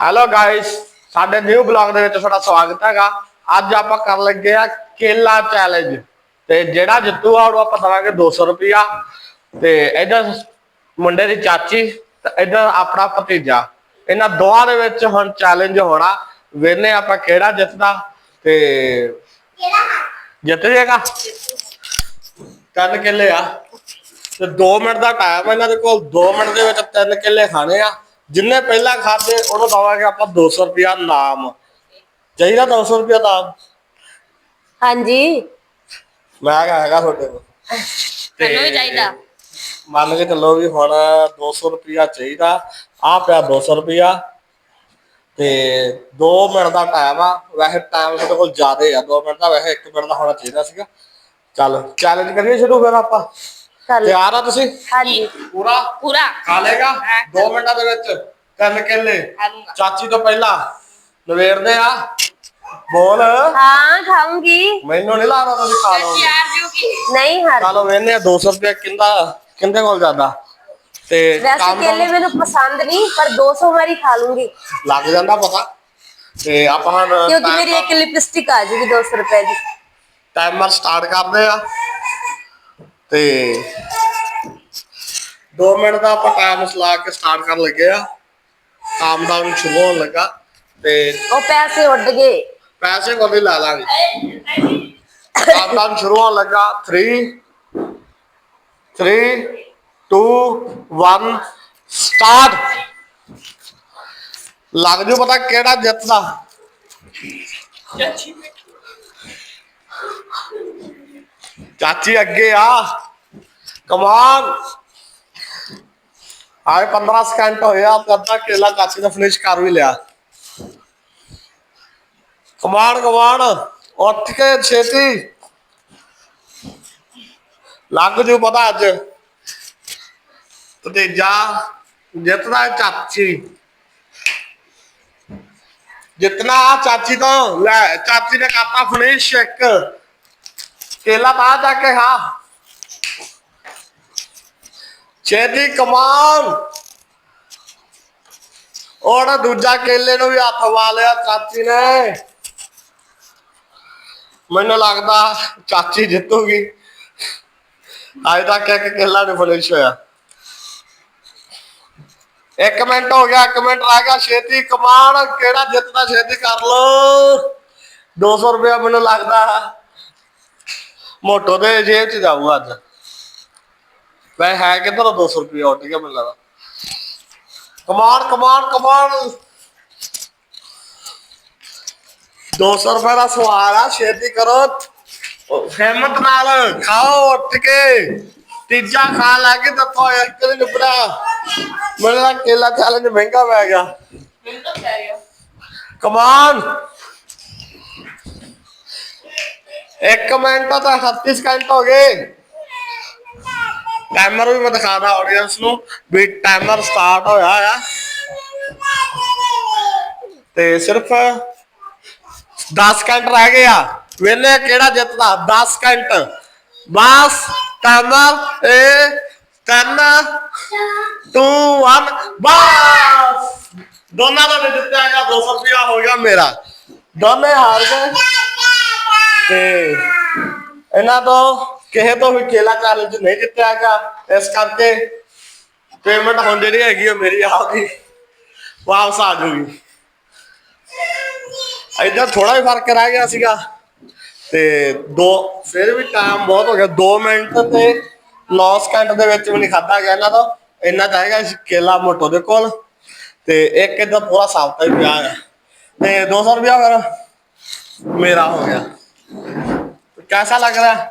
Hello guys ਸਾਡੇ new blog ਦੇ ਵਿੱਚ ਤੁਹਾਡਾ ਸਵਾਗਤ ਹੈਗਾ। ਅੱਜ ਆਪਾਂ ਕਰਨ ਲੱਗੇ ਆ ਕੇਲਾ ਚੈਲੰਜ ਤੇ ਜਿਹੜਾ ਜਿੱਤੂਗਾ ਉਹਨੂੰ ਆਪਾਂ ਦਵਾਂਗੇ 200 ਰੁਪਿਆ ਤੇ ਇਧਰ ਮੁੰਡੇ ਦੀ ਚਾਚੀ ਤੇ ਇਧਰ ਆਪਣਾ ਭਤੀਜਾ। ਇਹਨਾਂ ਦੋਵਾਂ ਦੇ ਵਿੱਚ ਹੁਣ ਚੈਲੰਜ ਹੋਣਾ। ਵੇਨੇ ਆਪਾਂ ਕਿਹੜਾ ਜਿੱਤਦਾ। ਤੇ ਜਿੱਤ ਜਾਏਗਾ ਤਿੰਨ ਕਿੱਲੇ ਆ। ਤੇ 2 ਮਿੰਟ ਦਾ ਟਾਈਮ ਇਹਨਾਂ ਦੇ ਕੋਲ। 2 ਮਿੰਟ ਦੇ ਵਿੱਚ ਤਿੰਨ ਕਿੱਲੇ ਖਾਣੇ ਆ। ਜਿੰਨੇ ਪਹਿਲਾਂ ਖਾਦੇ ਉਹਨੂੰ ਦਵਾਂਗੇ ਆਪਾਂ 200 ਰੁਪਿਆ ਨਾਮ। ਚਾਹੀਦਾ 200 ਰੁਪਿਆ ਨਾਮ? ਹਾਂਜੀ। ਮੈਂ ਕਿਹਾ ਹੈਗਾ ਤੁਹਾਡੇ ਕੋਲ। ਮੈਨੂੰ ਵੀ ਚਾਹੀਦਾ। ਮੰਨ ਕੇ ਚੱਲੋ ਵੀ ਹੁਣ 200 ਰੁਪਿਆ ਚਾਹੀਦਾ ਆ ਪਿਆ 200 ਰੁਪਿਆ ਤੇ 2 ਮਿੰਟ ਦਾ ਟਾਈਮ ਆ। ਵੈਸੇ ਟਾਈਮ ਸਾਡੇ ਕੋਲ ਜ਼ਿਆਦਾ ਆ। 2 ਮਿੰਟ ਦਾ ਵੈਸੇ 1 ਮਿੰਟ ਦਾ ਹੋਣਾ ਚਾਹੀਦਾ ਸੀਗਾ। ਚੱਲ ਚੈਲੰਜ ਕਰੀਏ ਸ਼ੁਰੂ ਫਿਰ ਆਪਾਂ। ਚੱਲ ਤਿਆਰ ਆ ਤੁਸੀਂ? ਹਾਂਜੀ। ਪੂਰਾ? ਪੂਰਾ। ਖਾ ਲੇਗਾ 2 ਮਿੰਟਾਂ ਦੇ ਵਿੱਚ ਤਿੰਨ ਕਿੱਲੇ। ਚਾਚੀ ਤੋਂ ਪਹਿਲਾਂ ਨਵੇੜਦੇ ਆ। ਬੋਲ। ਹਾਂ ਖਾਉਂਗੀ ਮੈਨੂੰ ਨਹੀਂ ਲੱਗਦਾ ਤੁਸੀਂ ਖਾ ਲਓਗੇ। ਯਾਰ ਜੂਗੀ। ਨਹੀਂ ਹਰ ਚਲੋ ਵੇਨੇ 200 ਰੁਪਏ ਕਿੰਦਾ ਕਿੰਦੇ ਕੋਲ ਜਾਂਦਾ। ਤੇ ਵੈਸੇ ਕੰਮ ਕੇਲੇ ਮੈਨੂੰ ਪਸੰਦ ਨਹੀਂ ਪਰ 200 ਵਾਰੀ ਖਾ ਲੂੰਗੀ। ਲੱਗ ਜਾਂਦਾ ਪਤਾ। ਤੇ ਆਪਾਂ ਕਿਉਂਕਿ ਮੇਰੀ ਇੱਕ ਲਿਪਸਟਿਕ ਆ ਜੂਗੀ 200 ਰੁਪਏ ਦੀ। ਟਾਈਮਰ ਸਟਾਰਟ ਕਰਦੇ ਆ। ਤੇ 2 ਮਿੰਟ ਦਾ ਆਪਾਂ ਟਾਈਮ ਸਲਾ ਕੇ ਸਟਾਰਟ ਕਰਨ ਲੱਗੇ ਆ। ਕਾਮ ਡਾਊਨ ਸ਼ੁਰੂ ਹੋਣ ਲੱਗਾ ਤੇ ਉਹ ਪੈਸੇ ਉੱਡ ਗਏ। ਪੈਸੇ ਕੋਲ ਲਾ ਲਾਂਗੇ। ਕਾਮ ਡਾਊਨ ਸ਼ੁਰੂ ਹੋਣ ਲੱਗਾ। 3 3 2 1 ਸਟਾਰਟ ਲੱਗ ਜੂ ਪਤਾ ਕਿਹੜਾ ਜਿੱਤਦਾ। ਚਾਚੀ ਅੱਗੇ ਆ। ਕਮਾਨ ਆਏ 15 ਸਕਿੰਟ ਹੋਇਆ ਅੱਧਾ ਕੇਲਾ ਚਾਚੀ ਨੇ ਫਿਨਿਸ਼ ਕਰ ਵੀ ਲਿਆ। ਕਮਾਨ ਕਮਾਨ ਉੱਠ ਕੇ ਛੇਤੀ। ਲੱਗ ਜੂ ਪਤਾ ਅੱਜ। ਤੇ ਜਾ ਜਿੱਤਦਾ ਚਾਚੀ। ਜਿਤਨਾ ਚਾਚੀ ਤੋਂ, ਲੈ, ਚਾਚੀ ਨੇ ਕਾਤਾ ਫਿਨਿਸ਼ ਇੱਕ। ਕੇਲਾ ਤਾਂ ਜਾ ਕੇ ਹਾਂ ਛੇਤੀ ਕਮਾਨ ਔਰ ਦੂਜਾ ਕੇਲੇ ਨੂੰ ਵੀ ਹੱਥ ਵਾ ਲਿਆ, ਚਾਚੀ ਨੇ। ਮੈਨੂੰ ਲੱਗਦਾ ਚਾਚੀ ਜਿੱਤੂਗੀ। ਅੱਜ ਤੱਕ ਇੱਕ ਕੇਲਾ ਨਹੀਂ ਫਲਿਸ਼ ਹੋਇਆ। ਇੱਕ ਮਿੰਟ ਹੋ ਗਿਆ, ਇੱਕ ਮਿੰਟ ਰਹਿ ਗਿਆ। ਛੇਤੀ ਕਮਾਨ ਕਿਹੜਾ ਜਿੱਤਦਾ ਛੇਤੀ ਕਰ ਲੋ 200 ਰੁਪਇਆ ਮੈਨੂੰ ਲੱਗਦਾ ਮੋਟੋ ਦੇ ਜੇਬ ਚ ਜਾਊਗਾ ਅੱਜ। ਵੈ ਹੈ ਕਿੱਧਰ 200 ਰੁਪਇਆ ਉੱਟ ਗਿਆ ਮੈਨੂੰ ਲੱਗਦਾ। ਕਮਾਨ ਕਮਾਨ ਕਮਾਨ। 200 ਰੁਪਏ ਦਾ ਸਵਾਲ ਆ, ਛੇਤੀ ਕਰੋ। ਹਿੰਮਤ ਨਾਲ ਖਾਓ, ਉੱਠ ਕੇ। ਤੀਜਾ ਖਾ ਲਾ ਕੇ ਦੱਸੋ ਇੱਕ ਦਿਨ ਨਿਬੜਾ ਮੈਨੂੰ ਲੱਗਾ ਕੇਲਾ ਚੈਲੰਜ ਮਹਿੰਗਾ ਪੈ ਗਿਆ। ਕਮਾਨ। ਇੱਕ ਮਿੰਟ ਤਾਂ 38 ਸਕਿੰਟ ਹੋ ਗਏ। ਟਾਈਮਰ ਵੀ ਮੈਂ ਦਿਖਾਦਾ ਆਡੀਅנס ਨੂੰ ਵੀ ਟਾਈਮਰ ਸਟਾਰਟ ਹੋਇਆ ਆ। ਤੇ ਸਿਰਫ 10 ਸਕਿੰਟ ਰਹਿ ਗਏ ਆ। ਵੇਲੇ ਕਿਹੜਾ ਜਿੱਤਦਾ? 10 ਸਕਿੰਟ ਬਸ ਟਾਈਮਰ ਇਹ 3 2 1 ਬਸ। ਦੋਨਾਂ ਦਾ ਜਿੱਤਿਆਗਾ 200 ਰੁਪਇਆ ਹੋ ਗਿਆ ਮੇਰਾ। ਦੋਨੇ ਹਾਰ ਗਏ। ਤੇ ਇਹਨਾਂ ਤੋਂ ਕਿਸੇ ਤੋਂ ਵੀ ਕੇਲਾ ਚੈਲੰਜ ਨਹੀਂ ਜਿੱਤਿਆ ਹੈਗਾ, ਇਸ ਕਰਕੇ ਪੇਮੈਂਟ ਹੁਣ ਜਿਹੜੀ ਹੈਗੀ ਉਹ ਮੇਰੀ ਆਉਗੀ ਵਾਪਸ ਆ ਜੂਗੀ। ਇਦਾਂ ਥੋੜਾ ਹੀ ਫ਼ਰਕ ਰਹਿ ਗਿਆ ਸੀਗਾ, ਤੇ ਦੋ, ਫਿਰ ਵੀ ਟਾਈਮ ਬਹੁਤ ਹੋ ਗਿਆ 2 ਮਿੰਟ ਤੇ 9 ਸਕਿੰਟ ਦੇ ਵਿੱਚ ਵੀ ਨਹੀਂ ਖਾਦਾ ਗਿਆ ਇਹਨਾਂ ਤੋਂ। ਇੰਨਾ ਤਾਂ ਹੈਗਾ ਕੇਲਾ ਮੋਟੋ ਦੇ ਕੋਲ, ਤੇ ਇੱਕ ਇਦਾਂ ਪੂਰਾ ਸਾਫਤਾ ਹੀ ਪਿਆ ਹੈ ਤੇ 200 ਰੁਪਿਆ ਫਿਰ ਮੇਰਾ ਹੋ ਗਿਆ। ਕੈਸਾ ਲੱਗ ਰਿਹਾ?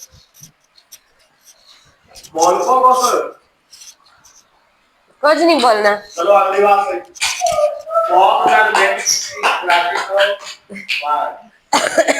बॉल को बस कुछ नहीं बोलना चलो अगली बात है बहुत प्रैक्टिस करो बाय